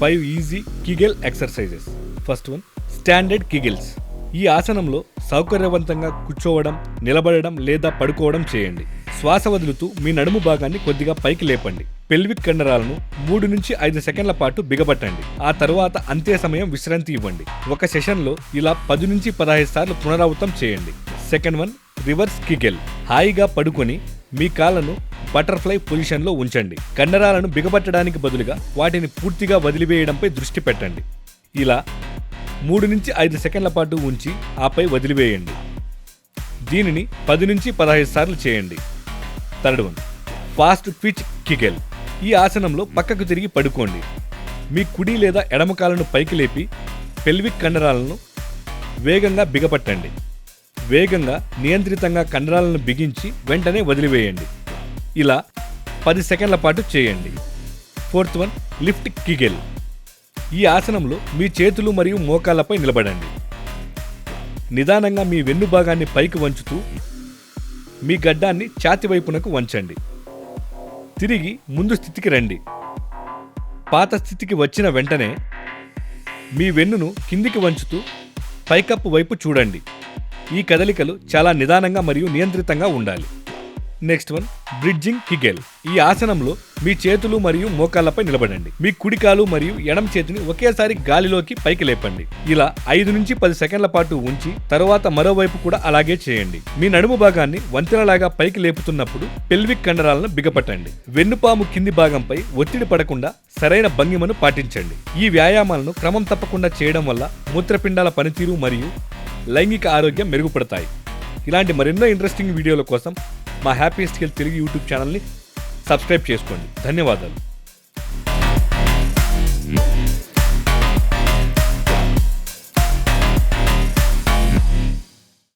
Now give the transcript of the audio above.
Five easy Kegel exercises first one standard Kegels ఈ ఆసనంలో సౌకర్యవంతంగా కూర్చోవడం నిలబడడం లేదా పడుకోవడం చేయండి. శ్వాస వదులుతూ మీ నడుము భాగాన్ని కొద్దిగా పైకి లేపండి. పెల్విక్ కండరాలను మూడు నుంచి ఐదు సెకండ్ల పాటు బిగబట్టండి. ఆ తరువాత అంతే సమయం విశ్రాంతి ఇవ్వండి. ఒక సెషన్లో ఇలా పది నుంచి పదహైదు సార్లు పునరావృతం చేయండి. సెకండ్ వన్ రివర్స్ కిగెల్ హాయిగా పడుకొని మీ కాళ్ళను బటర్ఫ్లై పొజిషన్లో ఉంచండి. కండరాలను బిగబట్టడానికి బదులుగా వాటిని పూర్తిగా వదిలివేయడంపై దృష్టి పెట్టండి. ఇలా మూడు నుంచి ఐదు సెకండ్ల పాటు ఉంచి ఆపై వదిలివేయండి. దీనిని పది నుంచి పదహైదు సార్లు చేయండి. Third one fast pitch Kegel ఈ ఆసనంలో పక్కకు తిరిగి పడుకోండి. మీ కుడి లేదా ఎడమ కాలను పైకి లేపి పెల్విక్ కండరాలను వేగంగా బిగపట్టండి. వేగంగా నియంత్రితంగా కండరాలను బిగించి వెంటనే వదిలివేయండి. ఇలా పది సెకండ్ల పాటు చేయండి. Fourth one lift Kegel. ఈ ఆసనంలో మీ చేతులు మరియు మోకాళ్ళపై నిలబడండి. నిదానంగా మీ వెన్ను భాగాన్ని పైకి వంచుతూ మీ గడ్డాన్ని ఛాతి వైపునకు వంచండి. తిరిగి ముందు స్థితికి రండి. పాత స్థితికి వచ్చిన వెంటనే మీ వెన్నును కిందికి వంచుతూ పైకప్పు వైపు చూడండి. ఈ కదలికలు చాలా నిదానంగా మరియు నియంత్రితంగా ఉండాలి. నెక్స్ట్ వన్ బ్రిడ్జింగ్ కిగెల్ ఈ ఆసనంలో మీ చేతులు మరియు మోకాళ్ళపై నిలబడండి. మీ కుడికాలు మరియు ఎడం చేతిని ఒకేసారి గాలిలోకి పైకి లేపండి. ఇలా ఐదు నుంచి పది సెకండ్ల పాటు ఉంచి తరువాత మరోవైపు కూడా అలాగే చేయండి. మీ నడుము భాగాన్ని వంతెనలాగా పైకి లేపుతున్నప్పుడు పెల్విక్ కండరాలను బిగపట్టండి. వెన్నుపాము కింది భాగంపై ఒత్తిడి పడకుండా సరైన భంగిమను పాటించండి. ఈ వ్యాయామాలను క్రమం తప్పకుండా చేయడం వల్ల మూత్రపిండాల పనితీరు మరియు లైంగిక ఆరోగ్యం మెరుగుపడతాయి. ఇలాంటి మరెన్నో ఇంట్రెస్టింగ్ వీడియోల కోసం మా హ్యాపీ స్కిల్ తెలుగు యూట్యూబ్ ఛానల్ని సబ్స్క్రైబ్ చేసుకోండి. ధన్యవాదాలు.